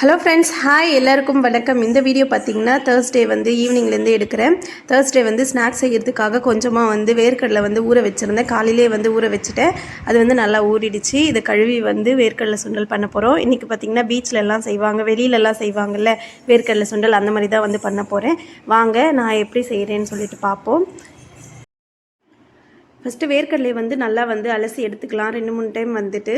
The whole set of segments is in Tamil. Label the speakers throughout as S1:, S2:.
S1: ஹலோ ஃப்ரெண்ட்ஸ் ஹாய் எல்லாருக்கும் வணக்கம். இந்த வீடியோ பார்த்தீங்கன்னா தேர்ஸ்டே வந்து ஈவினிங்லேருந்து எடுக்கிறேன். தேர்ஸ்டே வந்து ஸ்நாக்ஸ் செய்கிறதுக்காக கொஞ்சமாக வந்து வேர்க்கடலை வந்து ஊற வச்சுருந்தேன். காலையிலே வந்து ஊற வச்சுட்டேன். அது வந்து நல்லா ஊறிடுச்சு. இதை கழுவி வந்து வேர்க்கடலை சுண்டல் பண்ண போகிறோம் இன்றைக்கி பார்த்தீங்கன்னா பீச்சில் எல்லாம் செய்வாங்க வெளியிலலாம் செய்வாங்கல்ல வேர்க்கடலை சுண்டல் அந்த மாதிரி தான் வந்து பண்ண போகிறேன் வாங்க நான் எப்படி செய்கிறேன்னு சொல்லிட்டு பார்ப்போம் ஃபஸ்ட்டு வேர்க்கடலை வந்து நல்லா வந்து அலசி எடுத்துக்கலாம். ரெண்டு மூணு டைம் வந்துட்டு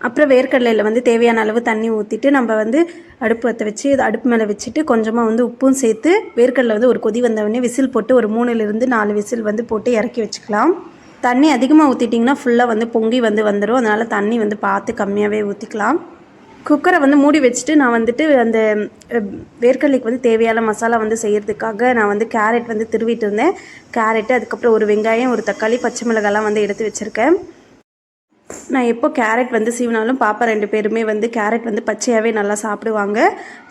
S1: அப்புறம் வேர்க்கடலையில் வந்து தேவையான அளவு தண்ணி ஊற்றிட்டு நம்ம வந்து அடுப்பு பற்ற வச்சு அடுப்பு மேலே வச்சுட்டு கொஞ்சமாக வந்து உப்பும் சேர்த்து வேர்க்கடலை வந்து ஒரு கொதி வந்தவொடனே விசில் போட்டு ஒரு மூணுலேருந்து நாலு விசில் வந்து போட்டு இறக்கி வச்சுக்கலாம். தண்ணி அதிகமாக ஊற்றிட்டிங்கன்னா ஃபுல்லாக வந்து பொங்கி வந்து வந்துடும் அதனால் தண்ணி வந்து பார்த்து கம்மியாகவே ஊற்றிக்கலாம் குக்கரை வந்து மூடி வச்சுட்டு நான் வந்துட்டு அந்த வேர்க்கடலைக்கு வந்து தேவையான மசாலா வந்து செய்கிறதுக்காக நான் வந்து கேரட் வந்து திருவிட்டு இருந்தேன். கேரட்டு அதுக்கப்புறம் ஒரு வெங்காயம் ஒரு தக்காளி பச்சை மிளகாலாம் வந்து எடுத்து வச்சுருக்கேன். நான் எப்போ கேரட் வந்து சீவினாலும் பாப்பா ரெண்டு பேருமே வந்து கேரட் வந்து பச்சையாகவே நல்லா சாப்பிடுவாங்க.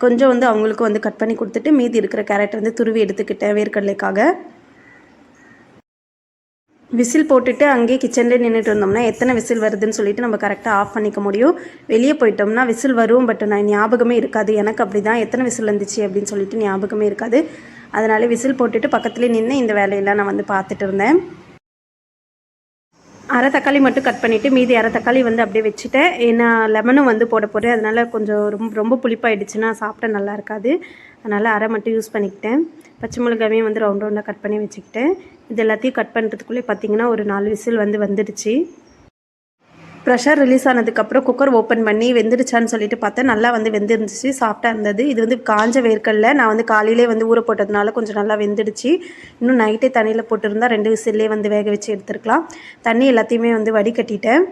S1: கொஞ்சம் வந்து அவங்களுக்கு வந்து கட் பண்ணி கொடுத்துட்டு மீதி இருக்கிற கேரட் வந்து துருவி எடுத்துக்கிட்டேன் வேர்க்கடலைக்காக. விசில் போட்டுட்டு அங்கேயே கிச்சன்லேயே நின்றுட்டு இருந்தோம்னா எத்தனை விசில் வருதுன்னு சொல்லிட்டு நம்ம கரெக்டாக ஆஃப் பண்ணிக்க முடியும். வெளியே போயிட்டோம்னா விசில் வரும் பட் நான் ஞாபகமே இருக்காது. எனக்கு அப்படி தான் எத்தனை விசில் வந்துச்சு அப்படின்னு சொல்லிட்டு ஞாபகமே இருக்காது. அதனால விசில் போட்டுட்டு பக்கத்துலேயே நின்று இந்த வேலையெல்லாம் நான் வந்து பார்த்துட்டு இருந்தேன். அரை தக்காளி மட்டும் கட் பண்ணிவிட்டு மீதி அரை தக்காளி வந்து அப்படியே வச்சுட்டேன். ஏன்னா லெமனும் வந்து போட போகிறேன் அதனால் கொஞ்சம் ரொம்ப ரொம்ப புளிப்பாயிடுச்சுன்னா சாப்பிட நல்லா இருக்காது. அதனால் அரை மட்டும் யூஸ் பண்ணிக்கிட்டேன். பச்சை மிளகாவையும் வந்து ரவுண்ட் ரவுண்டாக கட் பண்ணி வச்சுக்கிட்டேன். இது எல்லாத்தையும் கட் பண்ணுறதுக்குள்ளே பார்த்திங்கன்னா ஒரு நாலு விசில் வந்து வந்துடுச்சு. ப்ரெஷர் ரிலீஸ் ஆனதுக்கப்புறம் குக்கர் ஓப்பன் பண்ணி வெந்துடுச்சான்னு சொல்லிட்டு பார்த்தேன். நல்லா வந்து வெந்துருந்துச்சு சாஃப்டாக இருந்தது. இது வந்து காஞ்ச வேர்க்கல்ல நான் வந்து காலையிலே வந்து ஊற போட்டதுனால கொஞ்சம் நல்லா வெந்துடுச்சு. இன்னும் நைட்டே தண்ணியில் போட்டிருந்தா ரெண்டு விசில்லே வந்து வேக வச்சு எடுத்துருக்கலாம். தண்ணி எல்லாத்தையுமே வந்து வடிகட்டிட்டேன்.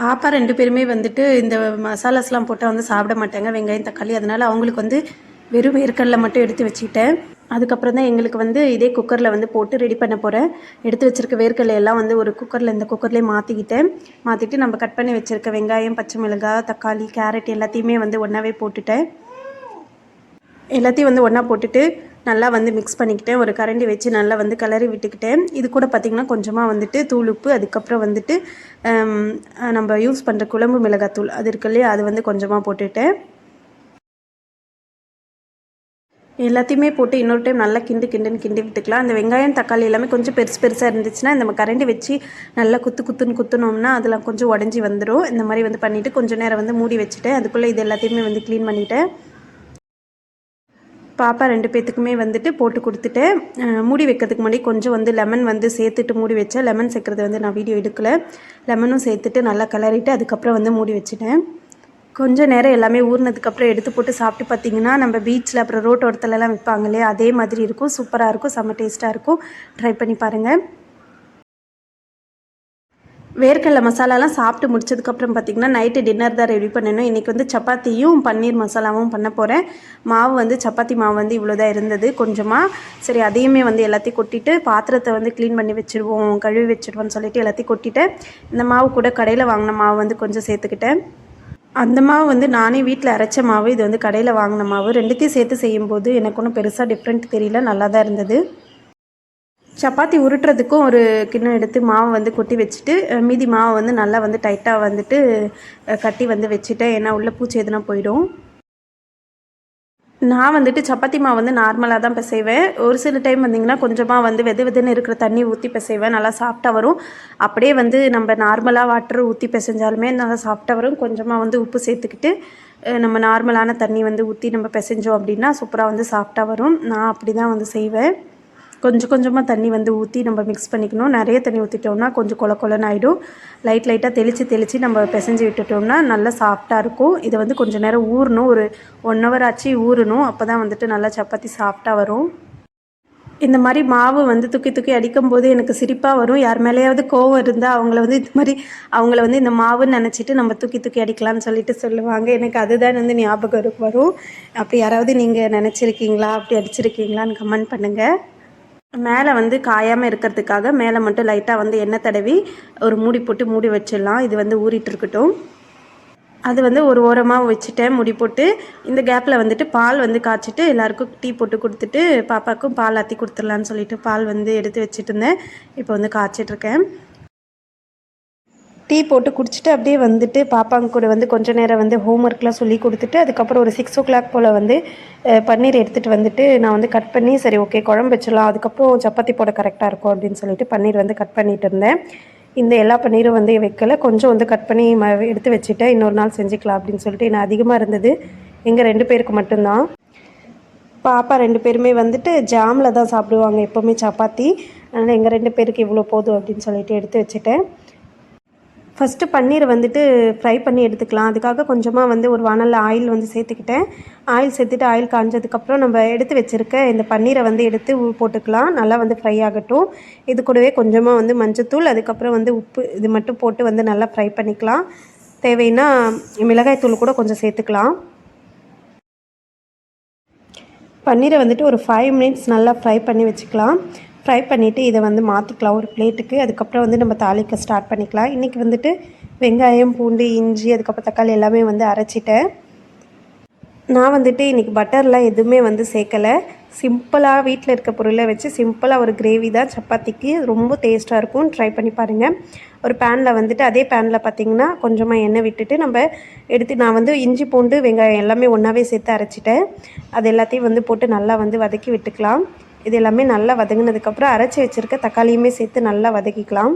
S1: பாப்பா ரெண்டு பேருமே வந்துட்டு இந்த மசாலாஸ்லாம் போட்டால் வந்து சாப்பிட மாட்டாங்க வெங்காயம் தக்காளி. அதனால் அவங்களுக்கு வந்து வெறும் வேர்க்கடலை மட்டும் எடுத்து வச்சுக்கிட்டேன். அதுக்கப்புறம் தான் எங்களுக்கு வந்து இதே குக்கரில் வந்து போட்டு ரெடி பண்ண போகிறேன் எடுத்து வச்சிருக்க வேர்க்கடலை எல்லாம் வந்து ஒரு குக்கரில் இந்த குக்கர்லேயே மாற்றிக்கிட்டேன் மாற்றிட்டு நம்ம கட் பண்ணி வச்சுருக்க வெங்காயம் பச்சை மிளகாய் தக்காளி கேரட் எல்லாத்தையுமே வந்து ஒன்றாவே போட்டுட்டேன். எல்லாத்தையும் வந்து ஒன்றா போட்டுட்டு நல்லா வந்து மிக்ஸ் பண்ணிக்கிட்டேன். ஒரு கரண்டி வச்சு நல்லா வந்து கிளறி விட்டுக்கிட்டேன். இது கூட பார்த்திங்கன்னா கொஞ்சமாக வந்துட்டு தூள் உப்பு அதுக்கப்புறம் வந்துட்டு நம்ம யூஸ் பண்ணுற குழம்பு மிளகாத்தூள். அது இருக்கு இல்லையா அது வந்து கொஞ்சமாக போட்டுட்டேன். எல்லாத்தையுமே போட்டு இன்னொரு டைம் நல்லா கிண்டு கிண்டுன்னு கிண்டி விட்டுக்கலாம். அந்த வெங்காயம் தக்காளி எல்லாமே கொஞ்சம் பெருசு பெருசாக இருந்துச்சுன்னா நம்ம கரண்டி வச்சு நல்லா குத்து குத்துன்னு குத்துனோம்னா அதில் கொஞ்சம் உடஞ்சி வந்துடும் இந்த மாதிரி வந்து பண்ணிவிட்டு கொஞ்சம் நேரம் வந்து மூடி வச்சுட்டேன் அதுக்குள்ளே இது எல்லாத்தையுமே வந்து க்ளீன் பண்ணிவிட்டேன் பாப்பா ரெண்டு பேத்துக்குமே வந்துட்டு போட்டு கொடுத்துட்டேன் மூடி வைக்கிறதுக்கு முன்னாடி கொஞ்சம் வந்து லெமன் வந்து சேர்த்துட்டு மூடி வச்சேன். லெமன் சேர்க்குறது வந்து நான் வீடியோ எடுக்கல. லெமனும் சேர்த்துட்டு நல்லா கிளறிட்டு அதுக்கப்புறம் வந்து மூடி வச்சுட்டேன். கொஞ்சம் நேரம் எல்லாமே ஊறினதுக்கப்புறம் எடுத்து போட்டு சாப்பிட்டு பார்த்தீங்கன்னா நம்ம பீச்சில் அப்புறம் ரோட்டோரத்துலலாம் விற்பாங்க இல்லையா? அதே மாதிரி இருக்கும். சூப்பராக இருக்கும். செம்ம டேஸ்ட்டாக இருக்கும். ட்ரை பண்ணி பாருங்கள் வேர்க்கடலை மசாலாலாம் சாப்பிட்டு முடிச்சதுக்கப்புறம் பார்த்திங்கன்னா நைட்டு டின்னர் தான் ரெடி பண்ணணும். இன்றைக்கி வந்து சப்பாத்தியும் பன்னீர் மசாலாவும் பண்ண போகிறேன் மாவு வந்து சப்பாத்தி மாவு வந்து இவ்வளோ தான் இருந்தது. கொஞ்சமாக சரி அதையுமே வந்து எல்லாத்தையும் கொட்டிட்டு பாத்திரத்தை வந்து க்ளீன் பண்ணி வச்சுருவோம் கழுவி வச்சுருவோம்னு சொல்லிட்டு எல்லாத்தையும் கொட்டிட்டேன் இந்த மாவு கூட கடையில் வாங்கின மாவு வந்து கொஞ்சம் சேர்த்துக்கிட்டேன். அந்த மாவு வந்து நானே வீட்டில் அரைச்ச மாவு இது வந்து கடையில் வாங்கின மாவு. ரெண்டுத்தையும் சேர்த்து செய்யும்போது எனக்கு ஒன்றும் பெருசாக டிஃப்ரெண்ட் தெரியல நல்லா தான் இருந்தது. சப்பாத்தி உருட்டுறதுக்கும் ஒரு கிண்ணம் எடுத்து மாவு வந்து கொட்டி வச்சுட்டு மீதி மாவை வந்து நல்லா வந்து டைட்டாக வந்துட்டு கட்டி வந்து வச்சுட்டேன். ஏன்னா உள்ளே பூச்சி எதுனா போயிடும். நான் வந்துட்டு சப்பாத்தி மாவு வந்து நார்மலாக தான் பிசைவேன். ஒரு சில டைம் வந்திங்கன்னா கொஞ்சமாக வந்து வெது வெதுன்னு இருக்கிற தண்ணி ஊற்றி பிசைவேன். நல்லா சாஃப்டாக வரும். அப்படியே வந்து நம்ம நார்மலாக வாட்டர் ஊற்றி பிசைஞ்சாலுமே நல்லா சாஃப்டாக வரும். கொஞ்சமாக வந்து உப்பு சேர்த்துக்கிட்டு நம்ம நார்மலான தண்ணி வந்து ஊற்றி நம்ம பிசைஞ்சோம் அப்படின்னா சூப்பராக வந்து சாஃப்டாக வரும். நான் அப்படி தான் வந்து செய்வேன். கொஞ்சம் கொஞ்சமாக தண்ணி வந்து ஊற்றி நம்ம மிக்ஸ் பண்ணிக்கணும். நிறைய தண்ணி ஊற்றிட்டோம்னா கொஞ்சம் கொல கொலன்னு ஆகிடும் லைட் லைட்டாக தெளித்து தெளித்து நம்ம பிசைஞ்சு விட்டுட்டோம்னா நல்லா சாஃப்டாக இருக்கும். இதை வந்து கொஞ்சம் நேரம் ஊறணும். ஒரு ஒன் ஹவர் ஆச்சு ஊறணும். அப்போ தான் வந்துட்டு நல்லா சப்பாத்தி சாஃப்டாக வரும். இந்த மாதிரி மாவு வந்து தூக்கி தூக்கி அடிக்கும்போது எனக்கு சிரிப்பாக வரும். யார் மேலேயாவது கோவம் இருந்தால் அவங்கள வந்து இந்த மாதிரி அவங்கள வந்து இந்த மாவுன்னு நினச்சிட்டு நம்ம தூக்கி தூக்கி அடிக்கலாம்னு சொல்லிட்டு சொல்லுவாங்க. எனக்கு அதுதான் வந்து ஞாபகம் வரும். அப்படி யாராவது நீங்கள் நினச்சிருக்கீங்களா? அப்படி அடிச்சிருக்கீங்களான்னு கமெண்ட் பண்ணுங்கள் மேலே வந்து காயாமல் இருக்கிறதுக்காக மேலே மட்டும் லைட்டாக வந்து எண்ணெய் தடவி ஒரு மூடி போட்டு மூடி வச்சிடலாம். இது வந்து ஊறிட்டு இருக்கட்டும். அது வந்து ஒரு ஓரமாக வச்சுட்டேன். முடி போட்டு இந்த கேப்பில் வந்துட்டு பால் வந்து காய்ச்சிட்டு எல்லாருக்கும் டீ போட்டு கொடுத்துட்டு பாப்பாவுக்கும் பால் ஆற்றி கொடுத்துடலான்னு சொல்லிட்டு பால் வந்து எடுத்து வச்சுட்டு இருந்தேன். இப்போ வந்து காய்ச்சிட்ருக்கேன் டீ போட்டு குடிச்சிட்டு அப்படியே வந்துட்டு பாப்பாங்க கூட வந்து கொஞ்ச நேரம் வந்து ஹோம் ஒர்க்லாம் சொல்லி கொடுத்துட்டு அதுக்கப்புறம் ஒரு சிக்ஸ் ஓ கிளாக் போல் வந்து பன்னீர் எடுத்துகிட்டு வந்துட்டு நான் வந்து கட் பண்ணி சரி ஓகே குழம்பு வச்சிடலாம் அதுக்கப்புறம் சப்பாத்தி போட கரெக்டாக இருக்கும் அப்படின்னு சொல்லிட்டு பன்னீர் வந்து கட் பண்ணிட்டு இருந்தேன். இந்த எல்லா பன்னீரும் வந்து வைக்கல. கொஞ்சம் வந்து கட் பண்ணி ம எடுத்து வச்சுட்டேன். இன்னொரு நாள் செஞ்சுக்கலாம் அப்படின்னு சொல்லிட்டு நான் அதிகமாக இருந்தது. எங்கள் ரெண்டு பேருக்கு மட்டும்தான். பாப்பா ரெண்டு பேருமே வந்துட்டு ஜாமில் தான் சாப்பிடுவாங்க எப்போவுமே சப்பாத்தி. அதனால் எங்கள் ரெண்டு பேருக்கு இவ்வளோ போதும் அப்படின்னு சொல்லிட்டு எடுத்து வச்சுட்டேன். ஃபஸ்ட்டு பன்னீரை வந்துட்டு ஃப்ரை பண்ணி எடுத்துக்கலாம். அதுக்காக கொஞ்சமாக வந்து ஒரு வானலில் ஆயில் வந்து சேர்த்துக்கிட்டேன். ஆயில் சேர்த்துட்டு ஆயில் காஞ்சதுக்கப்புறம் நம்ம எடுத்து வச்சுருக்க இந்த பன்னீரை வந்து எடுத்து போட்டுக்கலாம். நல்லா வந்து ஃப்ரை ஆகட்டும். இது கூடவே கொஞ்சமாக வந்து மஞ்சத்தூள் அதுக்கப்புறம் வந்து உப்பு இது மட்டும் போட்டு வந்து நல்லா ஃப்ரை பண்ணிக்கலாம். தேவைன்னா மிளகாய்த்தூள் கூட கொஞ்சம் சேர்த்துக்கலாம். பன்னீரை வந்துட்டு ஒரு ஃபைவ் மினிட்ஸ் நல்லா ஃப்ரை பண்ணி வச்சுக்கலாம். ஃப்ரை பண்ணிவிட்டு இதை வந்து மாற்றிக்கலாம் ஒரு பிளேட்டுக்கு அதுக்கப்புறம் வந்து நம்ம தாளிக்க ஸ்டார்ட் பண்ணிக்கலாம். இன்றைக்கி வந்துட்டு வெங்காயம் பூண்டு இஞ்சி அதுக்கப்புறம் தக்காளி எல்லாமே வந்து அரைச்சிட்டேன். நான் வந்துட்டு இன்றைக்கி பட்டர்லாம் எதுவுமே வந்து சேர்க்கலை. சிம்பிளாக வீட்டில் இருக்க பொருளை வச்சு சிம்பிளாக ஒரு கிரேவி தான் சப்பாத்திக்கு ரொம்ப டேஸ்ட்டாக இருக்கும். ட்ரை பண்ணி பாருங்கள் ஒரு பேனில் வந்துட்டு அதே பேனில் பார்த்தீங்கன்னா கொஞ்சமாக எண்ணெய் விட்டுட்டு நம்ம எடுத்து நான் வந்து இஞ்சி பூண்டு வெங்காயம் எல்லாமே ஒன்றாவே சேர்த்து அரைச்சிட்டேன். அது எல்லாத்தையும் வந்து போட்டு நல்லா வந்து வதக்கி விட்டுக்கலாம். இது எல்லாமே நல்லா வதங்கினதுக்கப்புறம் அரைச்சி வச்சுருக்க தக்காளியுமே சேர்த்து நல்லா வதக்கிக்கலாம்.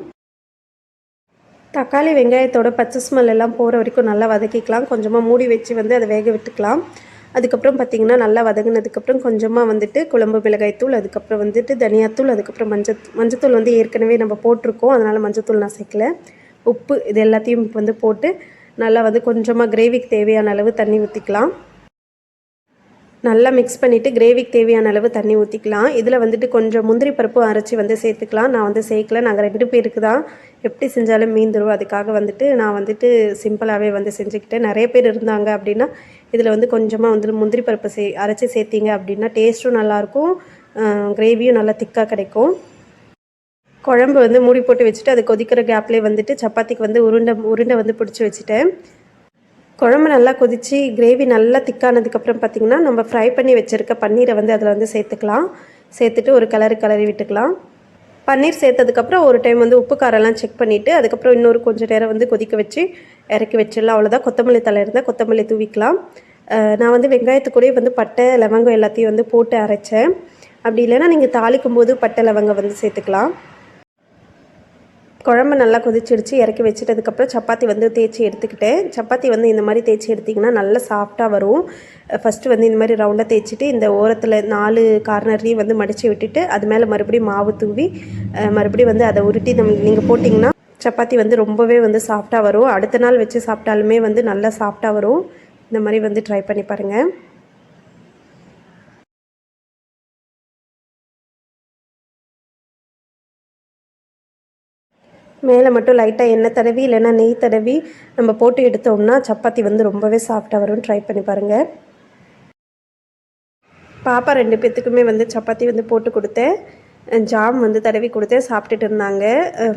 S1: தக்காளி வெங்காயத்தோட பச்சை ஸ்மெல் எல்லாம் போகிற வரைக்கும் நல்லா வதக்கிக்கலாம். கொஞ்சமாக மூடி வச்சு வந்து அதை வேக விட்டுக்கலாம். அதுக்கப்புறம் பார்த்திங்கன்னா நல்லா வதங்கினதுக்கப்புறம் கொஞ்சமாக வந்துட்டு குழம்பு மிளகாய்த்தூள் அதுக்கப்புறம் வந்துட்டு தனியாத்தூள் அதுக்கப்புறம் மஞ்சள் மஞ்சத்தூள் வந்து ஏற்கனவே நம்ம போட்டிருக்கோம். அதனால் மஞ்சத்தூள் நான் சேர்க்கல. உப்பு இது எல்லாத்தையும் வந்து போட்டு நல்லா வந்து கொஞ்சமாக கிரேவிக்கு தேவையான அளவு தண்ணி ஊற்றிக்கலாம் நல்லா மிக்ஸ் பண்ணிவிட்டு கிரேவிக்கு தேவையான அளவு தண்ணி ஊற்றிக்கலாம் இதில் வந்துட்டு கொஞ்சம் முந்திரி பருப்பும் அரைச்சி வந்து சேர்த்துக்கலாம். நான் வந்து சேர்க்கல. நாங்கள் ரெண்டு பேருக்கு தான் எப்படி செஞ்சாலும் மீந்துரும் அதுக்காக வந்துட்டு நான் வந்துட்டு சிம்பிளாகவே வந்து செஞ்சுக்கிட்டேன். நிறைய பேர் இருந்தாங்க அப்படின்னா இதில் வந்து கொஞ்சமாக வந்து முந்திரி பருப்பு சே அரைச்சி சேர்த்திங்க அப்படின்னா டேஸ்ட்டும் நல்லாயிருக்கும் கிரேவியும் நல்லா திக்காக கிடைக்கும். குழம்பு வந்து மூடி போட்டு வச்சுட்டு அது கொதிக்கிற கேப்லேயே வந்துட்டு சப்பாத்திக்கு வந்து உருண்டை உருண்டை வந்து பிடிச்சி வச்சுட்டேன். குழம்பு நல்லா கொதித்து கிரேவி நல்லா திக்கானதுக்கப்புறம் பார்த்திங்கன்னா நம்ம ஃப்ரை பண்ணி வச்சுருக்க பன்னீரை வந்து அதில் வந்து சேர்த்துக்கலாம். சேர்த்துட்டு ஒரு கலரு கலரி விட்டுக்கலாம். பன்னீர் சேர்த்ததுக்கப்புறம் ஒரு டைம் வந்து உப்பு காரெல்லாம் செக் பண்ணிவிட்டு அதுக்கப்புறம் இன்னொரு கொஞ்சம் நேரம் வந்து கொதிக்க வச்சு இறக்கி வச்சிடலாம். அவ்வளோதான் கொத்தமல்லி தலை இருந்தால் கொத்தமல்லி தூவிக்கலாம். நான் வந்து வெங்காயத்து கூடயே வந்து பட்டை லவங்கம் எல்லாத்தையும் வந்து போட்டு அரைச்சேன். அப்படி இல்லைன்னா நீங்கள் தாளிக்கும் போது பட்டை லவங்கம் வந்து சேர்த்துக்கலாம். குழம்பு நல்லா கொதிச்சிடுச்சு இறக்கி வச்சிட்டதுக்கப்புறம் சப்பாத்தி வந்து தேய்ச்சி எடுத்துக்கிட்டேன். சப்பாத்தி வந்து இந்த மாதிரி தேய்ச்சி எடுத்திங்கன்னா நல்லா சாஃப்டாக வரும். ஃபஸ்ட்டு வந்து இந்த மாதிரி ரவுண்டாக தேய்ச்சிட்டு இந்த ஓரத்தில் நாலு கார்னர்லேயும் வந்து மடித்து விட்டுட்டு அது மேலே மறுபடியும் மாவு தூவி மறுபடியும் வந்து அதை உருட்டி நம்ம நீங்கள் போட்டிங்கன்னா சப்பாத்தி வந்து ரொம்பவே வந்து சாஃப்டாக வரும். அடுத்த நாள் வச்சு சாப்பிட்டாலுமே வந்து நல்லா சாஃப்டாக வரும். இந்த மாதிரி வந்து ட்ரை பண்ணி பாருங்கள் மேலே மட்டும் லைட்டாக எண்ணெய் தடவி இல்லைன்னா நெய் தடவி நம்ம போட்டு எடுத்தோம்னா சப்பாத்தி வந்து ரொம்பவே சாஃப்டாக வரும் ட்ரை பண்ணி பாருங்கள் பாப்பா ரெண்டு பேர்த்துக்குமே வந்து சப்பாத்தி வந்து போட்டு கொடுத்தேன். ஜாம் வந்து தடவி கொடுத்தேன் சாப்பிட்டுட்டு இருந்தாங்க.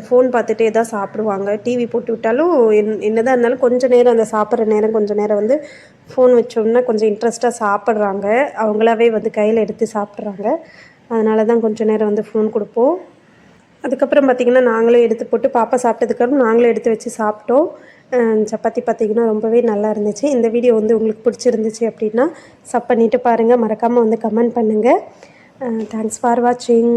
S1: ஃபோன் பார்த்துட்டே தான் சாப்பிடுவாங்க. டிவி போட்டு விட்டாலும் என் என்னதான் இருந்தாலும் கொஞ்சம் நேரம் அந்த சாப்பிட்ற நேரம் கொஞ்சம் நேரம் வந்து ஃபோன் வச்சோம்னா கொஞ்சம் இன்ட்ரெஸ்ட்டாக சாப்பிட்றாங்க. அவங்களாவே வந்து கையில் எடுத்து சாப்பிட்றாங்க. அதனால தான் கொஞ்சம் நேரம் வந்து ஃபோன் கொடுப்போம். அதுக்கப்புறம் பார்த்திங்கன்னா நாங்களே எடுத்து போட்டு பாப்பா சாப்பிட்டதுக்கப்புறம் நாங்களே எடுத்து வச்சு சாப்பிட்டோம். சப்பாத்தி பார்த்திங்கன்னா ரொம்பவே நல்லா இருந்துச்சு. இந்த வீடியோ வந்து உங்களுக்கு பிடிச்சிருந்துச்சு அப்படின்னா சப் பண்ணிவிட்டு பாருங்கள் மறக்காமல் வந்து கமெண்ட் பண்ணுங்கள் தேங்க்ஸ் ஃபார் வாட்சிங்